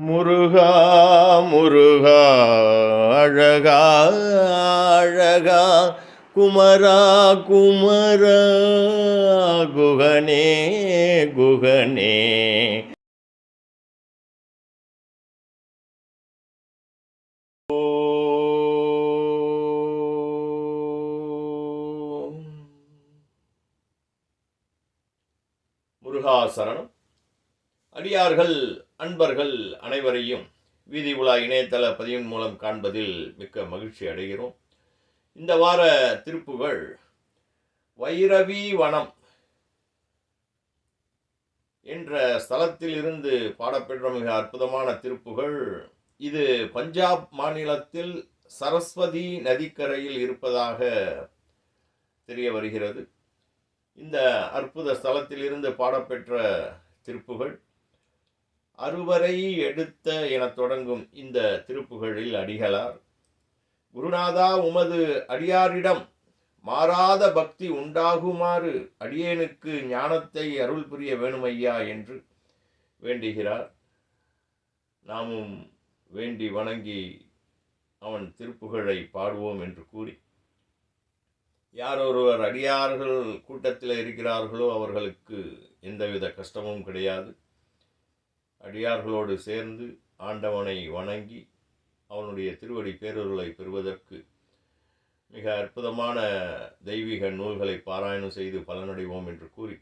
முருகா முருகா அழகா அழகா குமரா குமரா குகனே குகனே ஓம். முருகாசரணம் அடியார்கள் அன்பர்கள் அனைவரையும் வீதி உலா இணையதள பதிவின் மூலம் காண்பதில் மிக்க மகிழ்ச்சி அடைகிறோம். இந்த வார திருப்புகள் வைரவி வனம் என்ற ஸ்தலத்தில் இருந்து பாடப்பெற்ற மிக அற்புதமான திருப்புகள். இது பஞ்சாப் மாநிலத்தில் சரஸ்வதி நதிக்கரையில் இருப்பதாக தெரிய வருகிறது. இந்த அற்புத ஸ்தலத்தில் இருந்து பாடப்பெற்ற திருப்புகள் அறுவரை எடுத்த எனத் தொடங்கும் இந்த திருப்புகழில் அடிகளார். குருநாதா உமது அடியாரிடம் மாறாத பக்தி உண்டாகுமாறு அடியேனுக்கு ஞானத்தை அருள் புரிய வேணுமையா என்று வேண்டுகிறார். நாமும் வேண்டி வணங்கி அவன் திருப்புகழை பாடுவோம் என்று கூறி யார் ஒருவர் அடியார்கள் கூட்டத்தில் இருக்கிறார்களோ அவர்களுக்கு எந்தவித கஷ்டமும் கிடையாது. அடியார்களோடு சேர்ந்து ஆண்டவனை வணங்கி அவனுடைய திருவடி பேரொருளை பெறுவதற்கு மிக அற்புதமான தெய்வீக நூல்களை பாராயணம் செய்து பலனடைவோம் என்று கூறி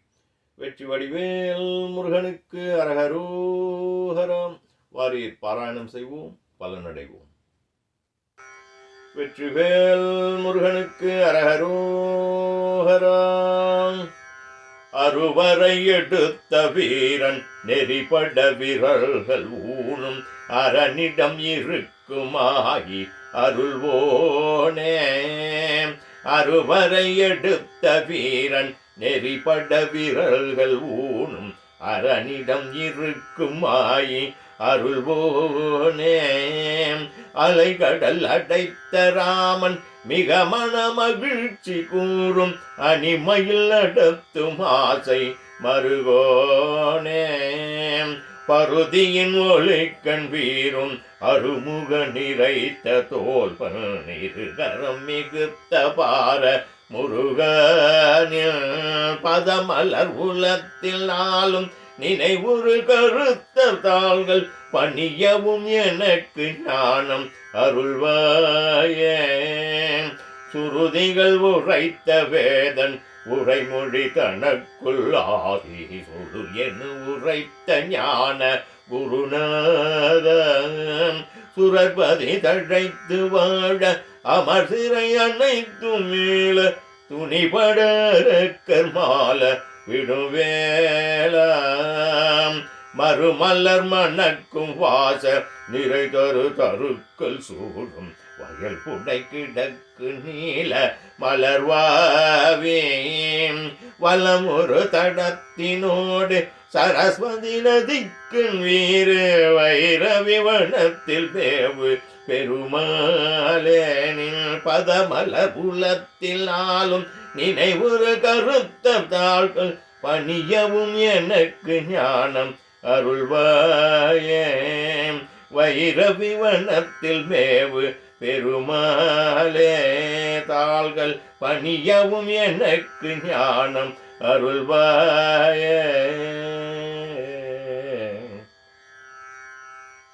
வெற்றி வடிவேல் முருகனுக்கு அரகரோகரம் வாரீர் பாராயணம் செய்வோம் பலனடைவோம். வெற்றிவேல் முருகனுக்கு அரகரோகரம் அறுவரை எடுத்த வீரன் நெறிபட விரல்கள் ஊனும் அரணிடம் இருக்குமாயி அருள்வோனே. அறுவரை எடுத்த வீரன் நெறிபட விரல்கள் ஊனும் அரணிடம் இருக்குமாயி அருள்வோனே. அலைகடல் அடைத்த ராமன் மிக மன மகிழ்ச்சி கூறும் அணிமயில் நடத்தும் ஆசை மருகோனே பருதியின் ஒளிக்கண் வீரும் அருமுக நிறைத்த தோல் பன்னிருகரம் மிகுத்த பார முருகனில். பதமலர் உலத்தில் ஆளும் நினைவுறு கருத்தர் தாள்கள் பணியவும் எனக்கு ஞானம் அருள்வாயே. சுருதிகள் உரைத்த வேதன் உரைமொழி தனக்குள் ஆதி சுடு என உரைத்த ஞான குருநாதன். சுரபதி தழைத்து வாழ அமர் சிறை அனைத்து மீள துணிபட கர்மால விடுவேலாம் மறுமலர் மணக்கும் வாச நிறை தரு தருக்கள் சூடும். வயல் புடை கிடக்கு நீல மலர்வாவே வலம் ஒரு தடத்தினோடு சரஸ்வதி நதிக்கு வீறு. வைரவிவனத்தில் தேவு பெருமாளேனின் பதமல புலத்தில் ஆளும் நினைவுறு கருத்த தாள்கள் பணியவும் எனக்கு ஞானம் அருள்வாயே. வைரவி வனத்தில் மேவு பெருமாளே தாள்கள் பணியவும் எனக்கு ஞானம் அருள்வாயே.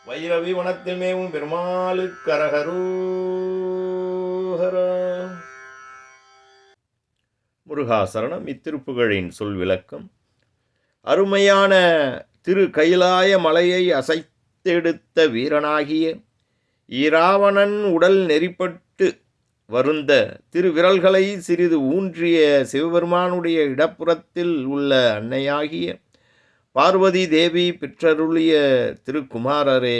வைரவி வனத்தில் மேவும் பெருமாளுக்கரகரூ முருகாசரணம் இத்திருப்புகளின் சொல் விளக்கம். அருமையான திரு கைலாய மலையை அசைத்தெடுத்த வீரனாகிய இராவணன் உடல் நெறிப்பட்டு வருந்த திருவிரல்களை சிறிது ஊன்றிய சிவபெருமானுடைய இடப்புறத்தில் உள்ள அன்னையாகிய பார்வதி தேவி பெற்றருளிய திருக்குமாரரே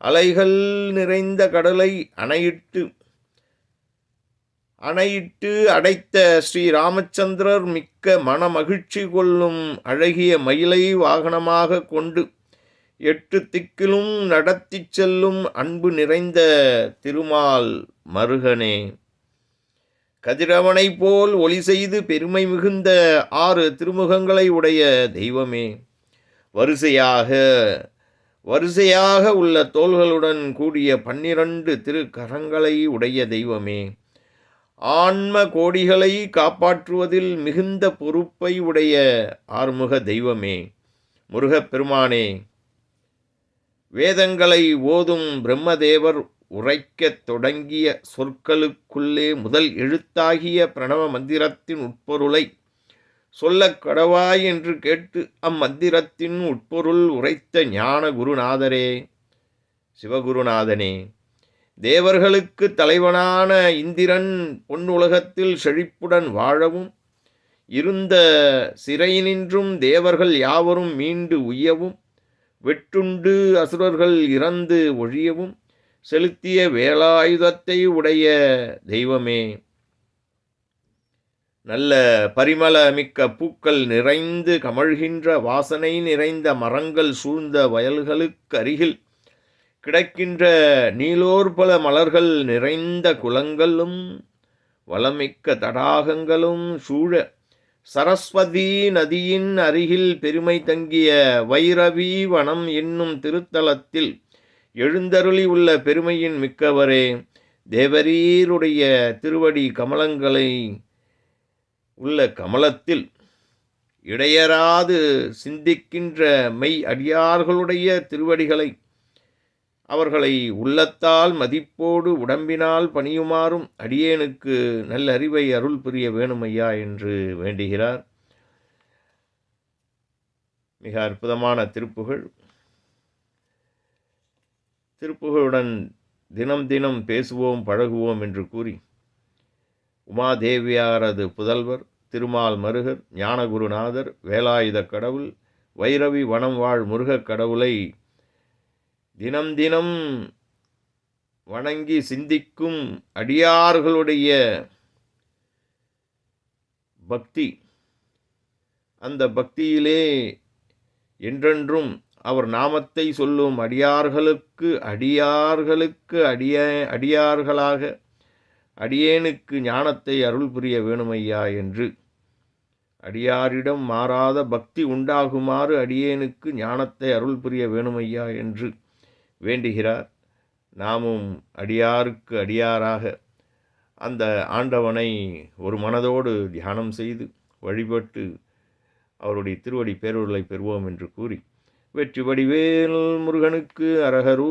அலைகள் நிறைந்த கடலை அணையிட்டு அணையிட்டு அடைத்த ஸ்ரீ ராமச்சந்திரர் மிக்க மனமகிழ்ச்சி கொள்ளும் அழகிய மயிலை வாகனமாக கொண்டு எட்டு திக்கிலும் நடத்திச் செல்லும் அன்பு நிறைந்த திருமால் மருகனே. கதிரவனைப் போல் ஒளி செய்து பெருமை மிகுந்த ஆறு திருமுகங்களை உடைய தெய்வமே. வரிசையாக வரிசையாக உள்ள தோள்களுடன் கூடிய பன்னிரண்டு திருக்கரங்களை உடைய தெய்வமே. ஆன்ம கோடிகளை காப்பாற்றுவதில் மிகுந்த பொறுப்பை உடைய ஆறுமுக தெய்வமே. முருகப் பெருமானே வேதங்களை ஓதும் பிரம்மதேவர் உரைக்கத் தொடங்கிய சொற்களுக்குள்ளே முதல் எழுத்தாகிய பிரணவ மந்திரத்தின் உட்பொருளை சொல்லக் கடவாய் என்று கேட்டு அம்மந்திரத்தின் உட்பொருள் உரைத்த ஞான குருநாதரே சிவகுருநாதனே. தேவர்களுக்கு தலைவனான இந்திரன் பொன்னுலகத்தில் செழிப்புடன் வாழவும் இருந்த சிறையினின்றும் தேவர்கள் யாவரும் மீண்டு உய்யவும் வெட்டுண்டு அசுரர்கள் இறந்து ஒழியவும் செலுத்திய வேலாயுதத்தை உடைய தெய்வமே. நல்ல பரிமள மிக்க பூக்கள் நிறைந்து கமழ்கின்ற வாசனை நிறைந்த மரங்கள் சூழ்ந்த வயல்களுக்கு அருகில் கிடக்கின்ற நீலோர்பல மலர்கள் நிறைந்த குளங்களும் வளமிக்க தடாகங்களும் சூழ சரஸ்வதி நதியின் அருகில் பெருமை தங்கிய வைரவி வனம் என்னும் திருத்தலத்தில் எழுந்தருளி உள்ள பெருமையின் மிக்கவரே தேவரீருடைய திருவடி கமலங்களை உள்ள கமலத்தில் இடையராது சிந்திக்கின்ற மெய் அடியார்களுடைய திருவடிகளை அவர்களை உள்ளத்தால் மதிப்போடு உடம்பினால் பணியுமாறும் அடியேனுக்கு நல்லறிவை அருள் புரிய வேணுமையா என்று வேண்டுகிறார். மிக அற்புதமான திருப்புகழ் திருப்புகழுடன் தினம் தினம் பேசுவோம் பழகுவோம் என்று கூறி உமாதேவியாரது புதல்வர் திருமால் மருகர் ஞானகுருநாதர் வேலாயுத கடவுள் வைரவி வனம் வாழ் முருகக் கடவுளை தினம் தினம் வணங்கி சிந்திக்கும் அடியார்களுடைய பக்தி அந்த பக்தியிலே என்றென்றும் அவர் நாமத்தை சொல்லும் அடியார்களுக்கு அடியார்களுக்கு அடிய அடியார்களாக அடியேனுக்கு ஞானத்தை அருள் புரிய வேணுமையா என்று. அடியாரிடம் மாறாத பக்தி உண்டாகுமாறு அடியேனுக்கு ஞானத்தை அருள் புரிய வேணுமையா என்று. வேண்டுகிறார். நாமும் அடியாருக்கு அடியாராக அந்த ஆண்டவனை ஒரு மனதோடு தியானம் செய்து வழிபட்டு அவருடைய திருவடி பேரொருளை பெறுவோம் என்று கூறி வெற்றி வடிவேல் முருகனுக்கு அரகரூஹரா